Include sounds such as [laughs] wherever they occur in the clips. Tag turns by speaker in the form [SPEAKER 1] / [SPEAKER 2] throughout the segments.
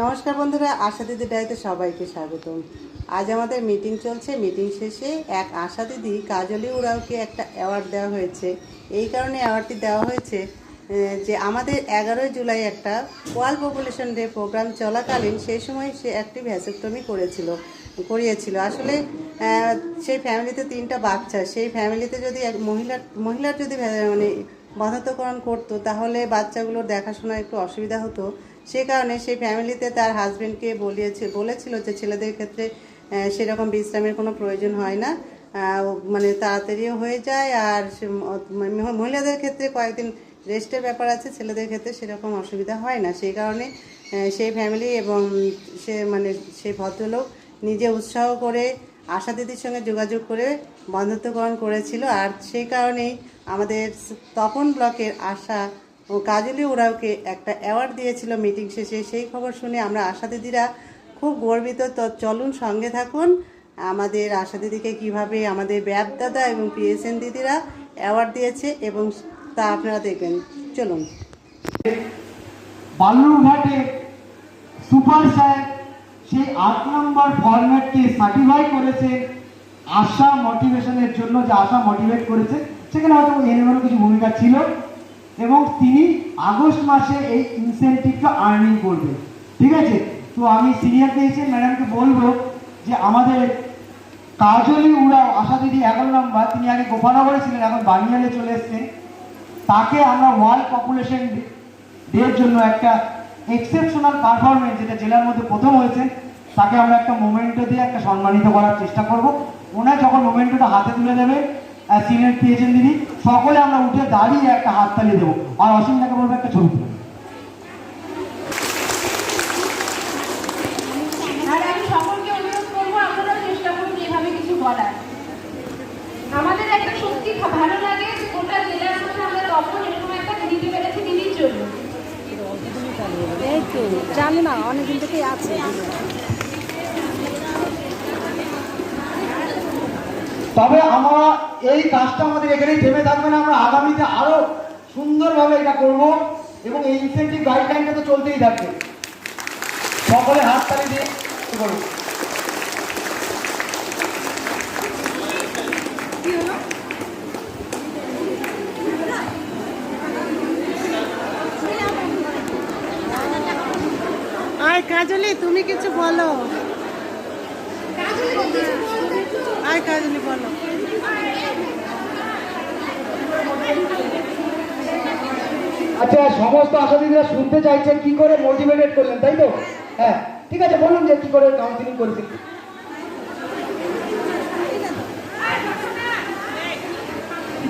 [SPEAKER 1] নমস্কার বন্ধুরা, আশা দিদি ডাইতে সবাইকে স্বাগতম। আজ আমাদের মিটিং চলছে। মিটিং শেষে এক আশা দিদি কাজলি উড়াওকে একটা অ্যাওয়ার্ড দেওয়া হয়েছে। এই কারণে অ্যাওয়ার্ডটি দেওয়া হয়েছে যে আমাদের এগারোই জুলাই একটা ওয়ার্ল্ড পপুলেশন ডে প্রোগ্রাম চলাকালীন সেই সময় সে একটি ভ্যাসেক্টমি করেছিল, করিয়েছিল। আসলে সেই ফ্যামিলিতে তিনটা বাচ্চা। সেই ফ্যামিলিতে যদি এক মহিলার মহিলার যদি মানে বন্ধাত্মকরণ করতো, তাহলে বাচ্চাগুলোর দেখাশোনা একটু অসুবিধা হতো। সে কারণে সেই ফ্যামিলিতে তার হাজবেন্ডকে বলিয়েছে, বলেছিল যে ছেলেদের ক্ষেত্রে সেরকম বিশ্রামের কোনো প্রয়োজন হয় না। মানে তাড়াতাড়িও হয়ে যায় আর মহিলাদের ক্ষেত্রে কয়েকদিন রেস্টের ব্যাপার আছে, ছেলেদের ক্ষেত্রে সেরকম অসুবিধা হয় না। সেই কারণে সেই ফ্যামিলি এবং সে মানে সেই ভদ্রলোক নিজে উৎসাহ করে আশা দিদির সঙ্গে যোগাযোগ করে বন্ধুত্বকরণ করেছিল। আর সেই কারণেই আমাদের তপন ব্লকের আশা ও কাজলি ওরাওকে একটা অ্যাওয়ার্ড দিয়েছিল মিটিং শেষে। সেই খবর শুনে আমরা আশা দিদিরা খুব গর্বিত। তো চলুন সঙ্গে থাকুন। আমাদের আশা দিদিকে কীভাবে আমাদের ব্যাপ দাদা এবং পিএসএন দিদিরা অ্যাওয়ার্ড দিয়েছে এবং তা আপনারা দেখবেন। চলুন।
[SPEAKER 2] বালুরঘাটে সুপার স্যার সেই আট নম্বর ফরম্যাটকে সার্টিফাই করেছে। আশা মোটিভেশনের জন্য যে আশা মোটিভেট করেছে, সেখানে হয়তো এনএমেরও কিছু ভূমিকা ছিল। এবং তিনি আগস্ট মাসে এই ইনসেন্টিভটা আর্নিং করবে ঠিক আছে? তো আমি সিনিয়র পেয়েছেন ম্যাডামকে বলব যে আমাদের কাজলি উড়াও আশা দিদি এগারো নম্বর, তিনি আগে গোপানগরে ছিলেন, এখন বানিয়ালে চলে এসছেন। তাকে আমরা ওয়ার্ল্ড পপুলেশন ডের জন্য একটা এক্সেপশনাল পারফরমেন্স যেটা জেলার মধ্যে প্রথম হয়েছে, তাকে আমরা একটা মোমেন্টো দিয়ে একটা সম্মানিত করার চেষ্টা করব। ওনার যখন মোমেন্টোটা হাতে তুলে দেবে সিনিয়র পেয়েছেন দিদি সকলে আমরা উঠে দাঁড়িয়ে একটা হাততালি দেবো। আর অসীম অসীমটাকে বলব একটা ছবি তুলে
[SPEAKER 3] আমি সকলকে অনুরোধ করব আপনারাও চেষ্টা করুন এভাবে কিছু বলার। আমাদের একটা সত্যি খা- ভালো লাগে যে গোটা জেলার মধ্যে আমরা তখন এরকম একটা দিতে পেরেছি দিদির জন্য
[SPEAKER 4] এই তো জানি না অনেকদিন থেকেই আছে।
[SPEAKER 2] তবে আমরা এই কাজটা আমাদের এখানেই থেমে থাকবে না আমরা আগামীতে আরও সুন্দরভাবে এটা করব এবং এই ইনসেন্টিভ গাইডলাইনটা তো চলতেই থাকবে। সকলে হাত হাততালি দিয়ে করুন।
[SPEAKER 1] আয় কাজলি তুমি কিছু বলো। আয় কাজলি বলো
[SPEAKER 2] আচ্ছা সমস্ত আশাদিদিরা শুনতে চাইছেন, কি করে মোটিভেটেড করলেন, তাই তো? হ্যাঁ ঠিক আছে, বলুন যে কি করে কাউন্সিলিং করেছেন।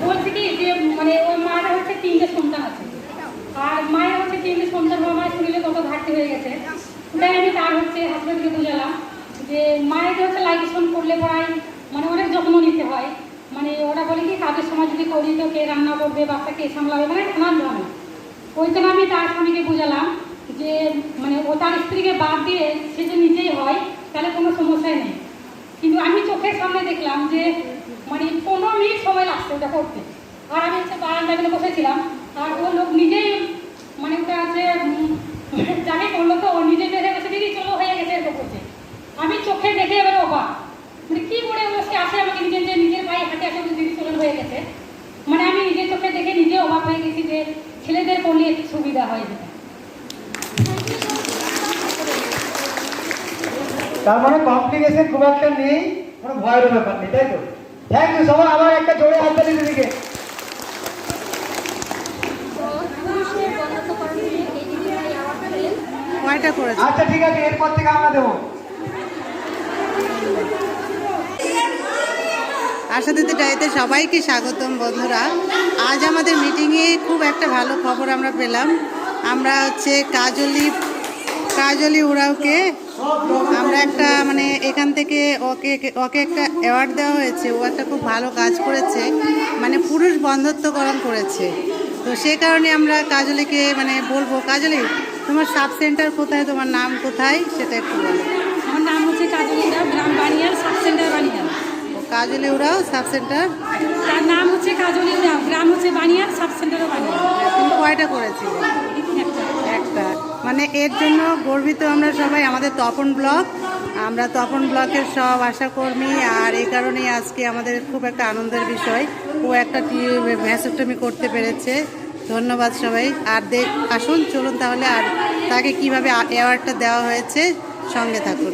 [SPEAKER 3] বলছি কি যে মানে ওর মার হচ্ছে তিনটে সন্তান আছে। আর মায়ের হচ্ছে তিনটে সন্তান হওয়া মায়ের শরীরে কত ঘাটতি হয়ে গেছে, তাই আমি তার হচ্ছে হাসপাতালকে বুঝালাম যে, মায়ের হচ্ছে লাইগেশন করলে প্রায় মানে অনেক যত্ন নিতে হয়। মানে ওরা বলে কি, কাজের সময় যদি করি, তো কে রান্না করবে বাচ্চা কে সামলাবে মানে নানান ধরনের। ওই জন্য আমি তার স্বামীকে বুঝালাম যে মানে ও তার স্ত্রীকে বাদ দিয়ে সে যে নিজেই হয় তাহলে কোনো সমস্যাই নেই। কিন্তু আমি চোখের সামনে দেখলাম যে মানে পনেরো মিনিট সময় লাগছে ওটা করতে। আর আমি হচ্ছে বারান্দা গেলে বসেছিলাম আর ও লোক নিজেই মানে ওটা উম, [laughs] যাকে করল তো ও নিজে বেড়ে গেছে দিদি চলো হয়ে গেছে এরকম করছে। আমি চোখে দেখে এবারে অবাক। মানে কি করে ও সে আসে আমাকে নিজে যে নিজের পায়ে হাঁটে আসে দিদি চলে হয়ে গেছে। মানে আমি নিজের চোখে দেখে নিজে অবাক হয়ে গেছি যে ছেলেদের করলে একটু সুবিধা হয় যেটা
[SPEAKER 2] তার মানে কমপ্লিকেশন খুব একটা নেই কোনো ভয়ের ব্যাপার নেই তাই তো? থ্যাংক ইউ সবাই আবার একটা জোরে হাততালি দিদিকে আচ্ছা ঠিক আছে এরপর থেকে আমরা দেবো।
[SPEAKER 1] আশা দিদি ডায়েতে সবাইকে স্বাগতম, বন্ধুরা। আজ আমাদের মিটিংয়ে খুব একটা ভালো খবর আমরা পেলাম। আমরা হচ্ছে কাজলি কাজলি উড়াওকে আমরা একটা মানে এখান থেকে ওকে ওকে একটা অ্যাওয়ার্ড দেওয়া হয়েছে। ও একটা খুব ভালো কাজ করেছে। মানে পুরুষ বন্ধত্বকরণ করেছে। তো সে কারণে আমরা কাজলিকে মানে বলব, কাজলি, তোমার সাব সেন্টার কোথায়? তোমার নাম কোথায়? সেটা একটু বলো।
[SPEAKER 3] আমার নাম হচ্ছে কাজলি গ্রাম বানিয়ার সাব সেন্টার বানিয়ার
[SPEAKER 1] কাজলি উড়াও সাব সেন্টার?
[SPEAKER 3] তার নাম হচ্ছে কাজলিদা গ্রাম হচ্ছে বানিয়ার সাব সেন্টারও বানিয়ার
[SPEAKER 1] তুমি কয়টা করেছিলে?
[SPEAKER 3] একটা।
[SPEAKER 1] মানে এর জন্য গর্বিত আমরা সবাই আমাদের তপন ব্লক। আমরা তপন ব্লকের সব আশাকর্মী আর এই কারণেই আজকে আমাদের খুব একটা আনন্দের বিষয়। ও একটা ভ্যাসেক্টমি করতে পেরেছে। ধন্যবাদ সবাই। আর দেখ আসুন চলুন তাহলে। আর তাকে কীভাবে অ্যাওয়ার্ডটা দেওয়া হয়েছে সঙ্গে থাকুন।